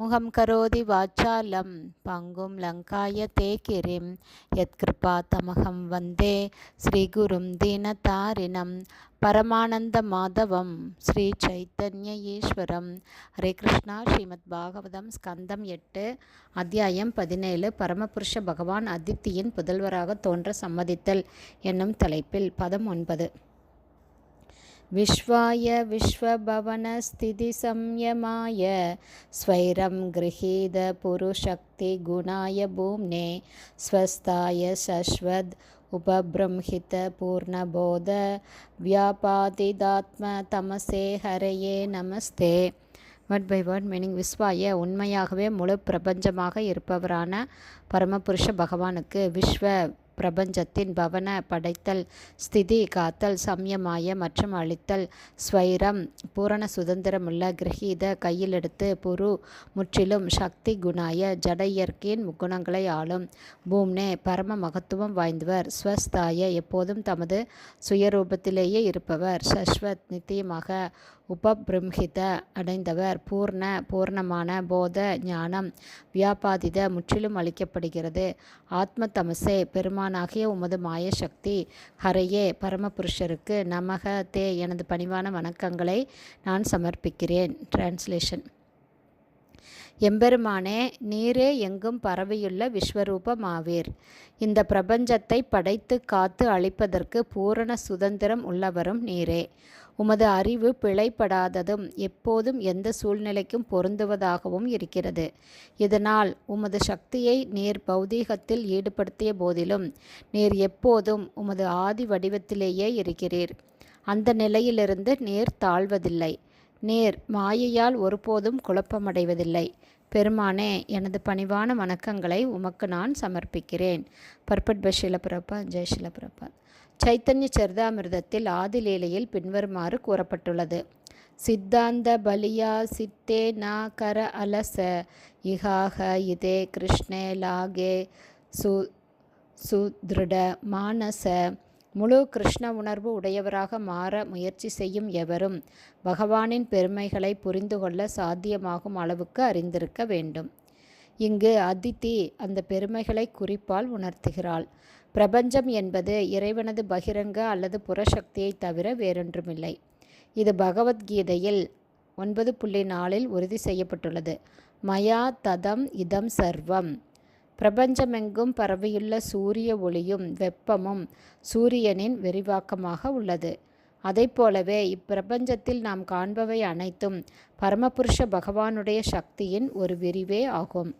முகம் கரோதி வாச்சாலம் பங்கும் லங்காய தே கிரிம் யத்கிருபா தமகம் வந்தே ஸ்ரீகுரும் தீனதாரிணம் பரமானந்த மாதவம் ஸ்ரீ சைத்தன்ய ஈஸ்வரம். ஹரே கிருஷ்ணா. ஸ்ரீமத் பாகவதம் ஸ்கந்தம் எட்டு அத்தியாயம் பதினேழு. பரமபுருஷ பகவான் அதித்தியின் புதல்வராக தோன்ற சம்மதித்தல் என்னும் தலைப்பில் பதம் ஒன்பது. विश्वाय विश्वभवनस्थितिसंयमाय स्वैरं गृहीतपुरुशक्तिगुणाय भूम्ने स्वस्थाय शश्वद् उपबृंहितपूर्णबोध व्यापादिदात्मतमसे हरये நமஸ்தே வேர்ட் பை வேர்ட் மீனிங் விஸ்வாய உண்மையாகவே முழு பிரபஞ்சமாக இருப்பவரான பரமபுருஷ பகவானுக்கு விஸ்வ பிரபஞ்சத்தின் பவன படைத்தல் ஸ்திதி காத்தல் சம்யமாய மற்றும் அழித்தல் ஸ்வைரம் பூரண சுதந்திரமுள்ள கிரகீத கையிலெடுத்து புரு முற்றிலும் சக்தி குணாய ஜட இயற்கையின் முக்குணங்களை ஆளும். பூம்னே பரம மகத்துவம் வாய்ந்தவர் ஸ்வஸ்தாய எப்போதும் தமது சுயரூபத்திலேயே இருப்பவர் சஸ்வத் நித்தியமாக உபபிரம்ஹித அடைந்தவர் பூர்ண பூர்ணமான போத ஞானம் வியாபாதித முற்றிலும் அளிக்கப்படுகிறது. ஆத்ம தமசே பெருமானாகிய உமது மாயசக்தி ஹரையே பரமபுருஷருக்கு நமக தே எனது பணிவான வணக்கங்களை நான் சமர்ப்பிக்கிறேன். டிரான்ஸ்லேஷன் எம்பெருமானே நீரே எங்கும் பரவியுள்ள விஸ்வரூபமாவீர். இந்த பிரபஞ்சத்தை படைத்து காத்து அழிப்பதற்கு பூரண சுதந்திரம் உள்ளவரும் நீரே. உமது அறிவு பிழைப்படாததும் எப்போதும் எந்த சூழ்நிலைக்கும் பொருந்துவதாகவும் இருக்கிறது. இதனால் உமது சக்தியை நீர் பௌதீகத்தில் ஈடுபடுத்திய போதிலும் நீர் எப்போதும் உமது ஆதி வடிவத்திலேயே இருக்கிறீர். அந்த நிலையிலிருந்து நீர் தாழ்வதில்லை. நேர் மாயையால் ஒருபோதும் குழப்பமடைவதில்லை. பெருமானே எனது பணிவான வணக்கங்களை உமக்கு நான் சமர்ப்பிக்கிறேன். பர்பட் பஷிலபிரபா ஜெய் ஷிலபிரபா சைத்தன்ய சரிதாமிர்தத்தில் ஆதிலீலையில் பின்வருமாறு கூறப்பட்டுள்ளது. சித்தாந்த பலியா சித்தே நா கர அலச இகாக இதே கிருஷ்ணே லாகே சு சுத்ருட மானச முழு கிருஷ்ண உணர்வு உடையவராக மாற முயற்சி செய்யும் எவரும் பகவானின் பெருமைகளை புரிந்து கொள்ள சாத்தியமாகும் அளவுக்கு அறிந்திருக்க வேண்டும். இங்கு அதித்தி அந்த பெருமைகளை குறிப்பால் உணர்த்துகிறாள். பிரபஞ்சம் என்பது இறைவனது பகிரங்க அல்லது புறசக்தியை தவிர வேறொன்றுமில்லை. இது பகவத்கீதையில் ஒன்பது புள்ளி நாலில் உறுதி செய்யப்பட்டுள்ளது. மயா ததம் இதம் சர்வம். பிரபஞ்சமெங்கும் பரவியுள்ள சூரிய ஒளியும் வெப்பமும் சூரியனின் விரிவாக்கமாக உள்ளது. அதை போலவே இப்பிரபஞ்சத்தில் நாம் காண்பவை அனைத்தும் பரமபுருஷ பகவானுடைய சக்தியின் ஒரு விரிவே ஆகும்.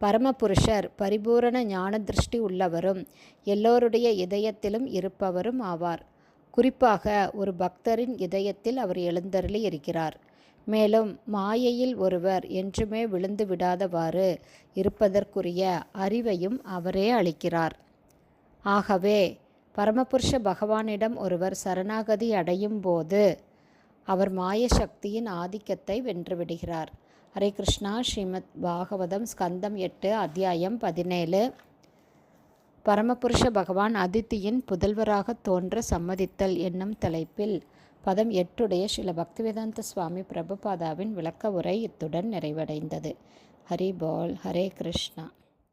பரமபுருஷர் பரிபூரண ஞான திருஷ்டி உள்ளவரும் எல்லோருடைய இதயத்திலும் இருப்பவரும் ஆவார். குறிப்பாக ஒரு பக்தரின் இதயத்தில் அவர் எழுந்தருளி இருக்கிறார். மேலும் மாயையில் ஒருவர் என்றுமே விழுந்து விடாதவாறு இருப்பதற்குரிய அறிவையும் அவரே அளிக்கிறார். ஆகவே பரமபுருஷ பகவானிடம் ஒருவர் சரணாகதி அடையும் போது அவர் மாய சக்தியின் ஆதிக்கத்தை வென்றுவிடுகிறார். ஹரே கிருஷ்ணா ஸ்ரீமத் பாகவதம் ஸ்கந்தம் எட்டு அத்தியாயம் பதினேழு. பரமபுருஷ பகவான் அதித்தியின் புதல்வராக தோன்ற சம்மதித்தல் என்னும் தலைப்பில் பதம் எட்டுடைய ஸ்ரீல பக்திவேதாந்த சுவாமி பிரபுபாதாவின் விளக்க உரை இத்துடன் நிறைவடைந்தது. ஹரி பால் ஹரே கிருஷ்ணா.